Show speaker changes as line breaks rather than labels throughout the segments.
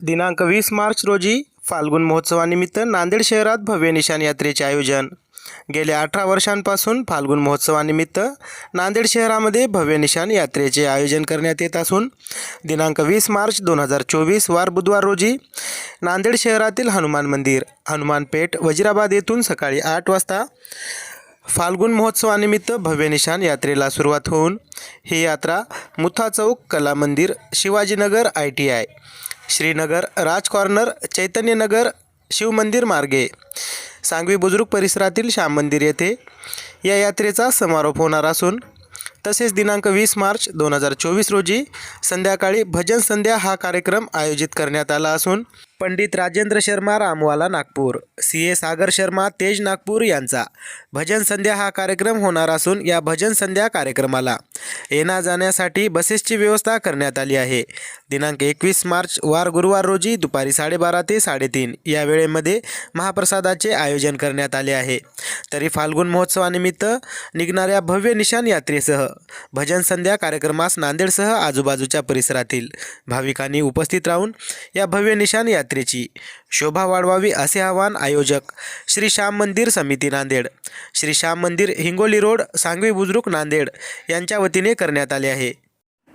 दिनांक वीस मार्च रोजी फाल्गुन महोत्सवानिमित्त नांदेड शहरात भव्य निशाण यात्रेचे आयोजन. गेल्या अठरा वर्षांपासून फाल्गुन महोत्सवानिमित्त नांदेड शहरामध्ये भव्य निशाण यात्रेचे आयोजन करण्यात येत असून दिनांक वीस मार्च दोन हजार चोवीस वार बुधवार रोजी नांदेड शहरातील हनुमान मंदिर हनुमान पेठ वजिराबाद येथून सकाळी आठ वाजता फाल्गुन महोत्सवानिमित्त भव्य निशाण यात्रेला सुरुवात होऊन ही यात्रा Mutha Chowk Kala Mandir Shivajinagar I T I Shrinagar Raj corner Chaitanyanagar Shivmandir मार्गे. सांगवी बुजुर्ग परिसरातील श्याम मंदिर येथे या यात्रेचा समारोप होणार असून तसेच दिनांक वीस मार्च दोन हजार चोवीस रोजी संध्याकाळी भजन संध्या हा कार्यक्रम आयोजित करण्यात आला असून पंडित राजेंद्र शर्मा रामवाला नागपूर. सी. ए. सागर शर्मा तेज नागपूर यांचा. भजन संध्या हा कार्यक्रम होणार असून या भजन संध्या कार्यक्रमाला येण्या जाण्यासाठी बसेसची व्यवस्था करण्यात आली आहे. दिनांक एकवीस मार्च वार गुरुवार रोजी दुपारी साडेबारा ते साडेतीन या वेळेमध्ये महाप्रसादाचे आयोजन करण्यात आले आहे. तरी फाल्गुन महोत्सवानिमित्त निघणाऱ्या भव्य निशाण यात्रेसह भजन संध्या कार्यक्रमास नांदेडसह आजूबाजूच्या परिसरातील भाविकांनी उपस्थित राहून या भव्य निशाण यात्रेची. शोभा वाढवावी असे आवाहन आयोजक श्री श्याम मंदिर समिती नांदेड. श्री श्याम मंदिर हिंगोली रोड सांगवी बुज़ुर्ग नांदेड यांच्या वतीने करण्यात आले आहे.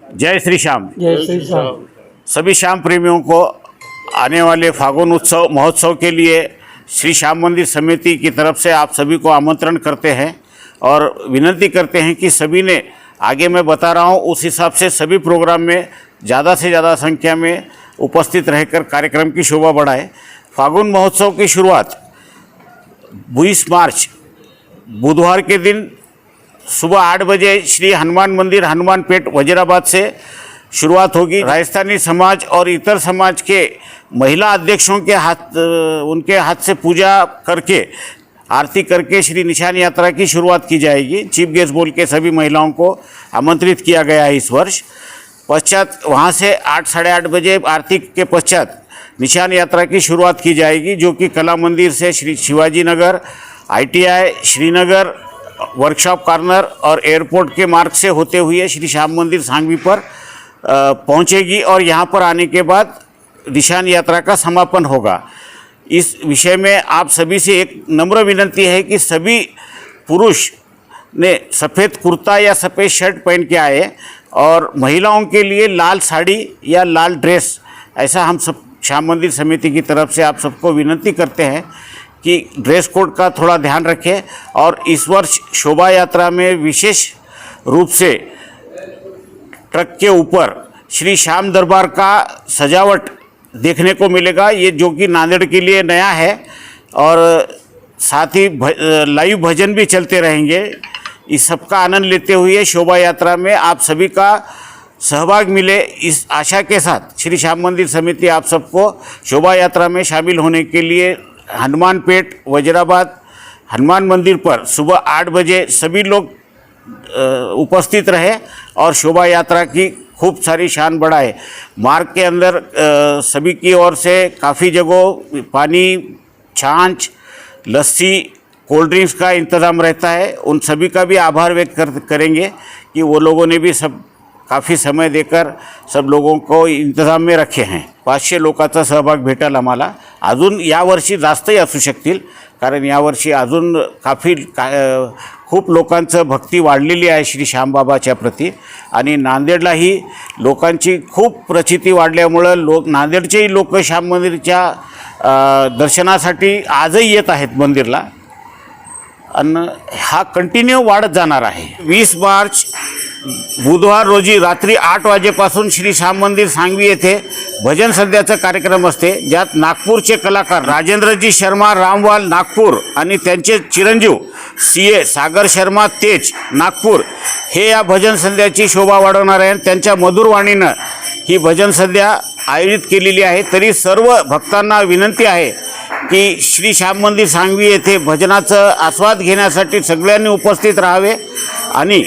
जय श्री श्याम.
जय श्री श्याम.
सभी श्याम प्रेमियों को आने वाले फागुन उत्सव महोत्सव के लिए श्री श्याम मंदिर समिति की तरफ़ से आप सभी को आमंत्रण करते हैं और विनती करते हैं कि सभी ने आगे मैं बता रहा हूँ उस हिसाब से सभी प्रोग्राम में ज़्यादा से ज़्यादा संख्या में उपस्थित रहकर कार्यक्रम की शोभा बढ़ाए। फागुन महोत्सव की शुरुआत 20 मार्च, बुधवार के दिन सुबह आठ बजे श्री हनुमान मंदिर, हनुमान पेट, वजीराबाद से शुरुआत होगी। राजस्थानी समाज और इतर समाज के महिला अध्यक्षों के हाथ, उनके हाथ से पूजा करके, आरती करके श्री निशान यात्रा की शुरुआत की जाएगी। चीफ गेस्ट बोल के सभी महिलाओं को आमंत्रित किया गया है इस वर्ष। पश्चात वहाँ से आठ, साढ़े आठ बजे आरती के पश्चात निशान यात्रा की शुरुआत की जाएगी, जो कि कला मंदिर से Shri Shivaji Nagar, ITI, Shrinagar, workshop corner और एयरपोर्ट के मार्ग से होते हुए श्री श्याम मंदिर सांगवी पर पहुंचेगी और यहाँ पर आने के बाद निशान यात्रा का समापन होगा। इस विषय में आप सभी से एक नम्र विनती है कि सभी पुरुष ने सफ़ेद कुर्ता या सफ़ेद शर्ट पहन के आए। और महिलाओं के लिए लाल साड़ी या लाल ड्रेस, ऐसा हम सब श्याम मंदिर समिति की तरफ़ से आप सबको विनती करते हैं कि ड्रेस कोड का थोड़ा ध्यान रखें और इस वर्ष शोभा यात्रा में विशेष रूप से ट्रक के ऊपर श्री श्याम दरबार का सजावट देखने को मिलेगा। ये जो कि नांदेड़ के लिए नया है और साथ ही लाइव भजन भी चलते रहेंगे। इस सब का आनंद लेते हुए शोभा यात्रा में आप सभी का सहभाग मिले इस आशा के साथ। श्री श्याम मंदिर समिति आप सबको शोभा यात्रा में शामिल होने के लिए हनुमान पेट वजराबाद, हनुमान मंदिर पर सुबह आठ बजे सभी लोग उपस्थित रहे और शोभा यात्रा की खूब सारी शान बढ़ाए। मार्ग के अंदर सभी की ओर से काफ़ी जगहों, पानी, छाछ, लस्सी कोल्ड ड्रिंक्स का इंतज़ाम रहता है उन सभी का भी आभार व्यक्त कर करेंगे कि वो लोगों ने भी सब काफ़ी समय देकर सब लोगों को इंतजाम में रखे हैं। पाचशे लोकांचा सहभाग भेटेल आम्हाला. अजून यावर्षी जास्तही असू शकतील कारण यावर्षी अजून काफी का खूप लोकांचं भक्ती वाढलेली आहे श्री श्यामबाबाच्या प्रती. आणि नांदेडलाही लोकांची खूप प्रचिती वाढल्यामुळं लोक नांदेडचेही लोक श्याम मंदिरच्या दर्शनासाठी आजही येत आहेत मंदिरला. आणि हा कंटिन्यू वाढत जाणार आहे. वीस मार्च बुधवार रोजी रात्री आठ वाजेपासून श्री श्याम मंदिर सांगवी येथे भजन संध्याचा कार्यक्रम असते. ज्यात नागपूरचे कलाकार राजेंद्रजी शर्मा रामवाल नागपूर आणि त्यांचे चिरंजीव सी ए सागर शर्मा तेज नागपूर हे या भजन संध्याची शोभा वाढवणार आहे. त्यांच्या मधुरवाणीनं ही भजन संध्या आयोजित केलेली आहे. तरी सर्व भक्तांना विनंती आहे की श्री श्याम मंदिर सांगवी येथे भजनाचं आस्वाद घेण्यासाठी सगळ्यांनी उपस्थित राहावे आणि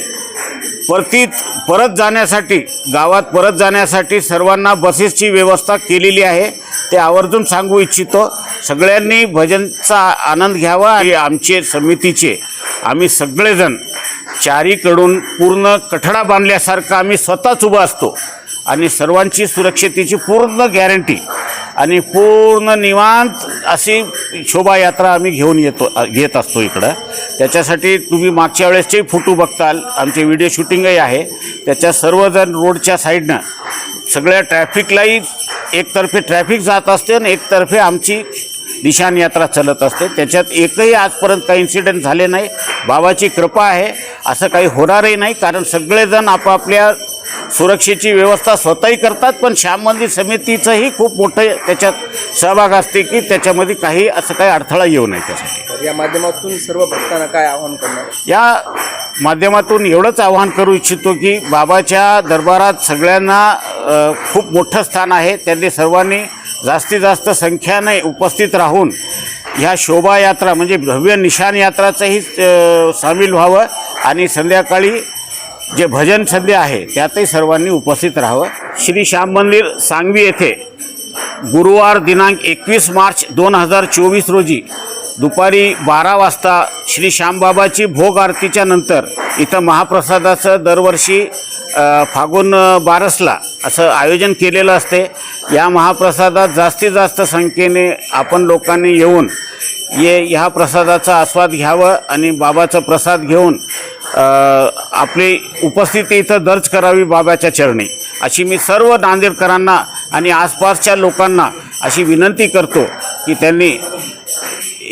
परतीत परत जाण्यासाठी गावात परत जाण्यासाठी सर्वांना बसेसची व्यवस्था केलेली आहे. ते आवर्जून सांगू इच्छितो. सगळ्यांनी भजनचा आनंद घ्यावा आणि आमचे समितीचे आम्ही सगळेजण चारीकडून पूर्ण कठडा बांधल्यासारखा आम्ही स्वतःच उभा असतो. आणि सर्वांची सुरक्षतेची पूर्ण गॅरंटी आणि पूर्ण निवांत अशी शोभायात्रा आम्ही घेऊन येतो घेत असतो इकडं. त्याच्यासाठी तुम्ही मागच्या वेळेसचे फोटो बघताल. आमचे व्हिडिओ शूटिंगही आहे. त्याच्या सर्वजण रोडच्या साईडनं सगळ्या ट्रॅफिकलाही एकतर्फे ट्रॅफिक जात असते आणि एकतर्फे आमची निशान यात्रा चालत असते. त्याच्यात एकही आजपर्यंत काही इन्सिडेंट झाले नाही. बाबाची कृपा आहे. असं काही होणारही नाही. कारण सगळेजण आपापल्या सुरक्षेची व्यवस्था स्वतःही करतात पण श्याम मंदिर समितीचंही खूप मोठं त्याच्यात सहभाग असते की त्याच्यामध्ये काही असं काही अडथळा येऊ नये त्यासाठी.
तर या माध्यमातून सर्व भक्तांना काय आवाहन करणार?
या माध्यमातून एवढंच आवाहन करू इच्छितो की बाबाच्या दरबारात सगळ्यांना खूप मोठं स्थान आहे. त्यांनी सर्वांनी जास्तीत जास्त संख्याने उपस्थित राहून ह्या शोभायात्रा म्हणजे भव्य निशान यात्राचंही सामील व्हावं आणि संध्याकाळी जे भजन संध्या आहे त्यातही सर्वांनी उपस्थित राहावं. श्री श्याम मंदिर सांगवी येथे गुरुवार दिनांक एकवीस मार्च दोन हजार चोवीस रोजी दुपारी बारा वाजता श्री श्यामबाबाची भोग आरतीच्या नंतर इथं महाप्रसादाचं दरवर्षी फागुन बारसला असं आयोजन केलेलं असते. या महाप्रसादात जास्तीत जास्त संख्येने आपण लोकांनी येऊन ये ह्या प्रसादाचा आस्वाद घ्यावं आणि बाबाचा प्रसाद घेऊन आपली उपस्थिती इथं दर्ज करावी बाबाच्या चरणी. अशी मी सर्व नांदेडकरांना आणि आसपासच्या लोकांना अशी विनंती करतो की त्यांनी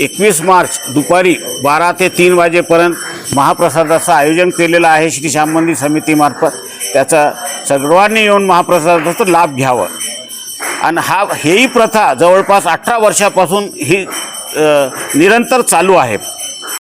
एकवीस मार्च दुपारी बारा ते तीन वाजेपर्यंत महाप्रसादाचं आयोजन केलेलं आहे श्री श्याम मंदिर समितीमार्फत त्याचा सर्वांनी येऊन महाप्रसादाचा लाभ घ्यावं. आणि हा हेही प्रथा जवळपास अठरा वर्षापासून ही निरंतर चालू आहे.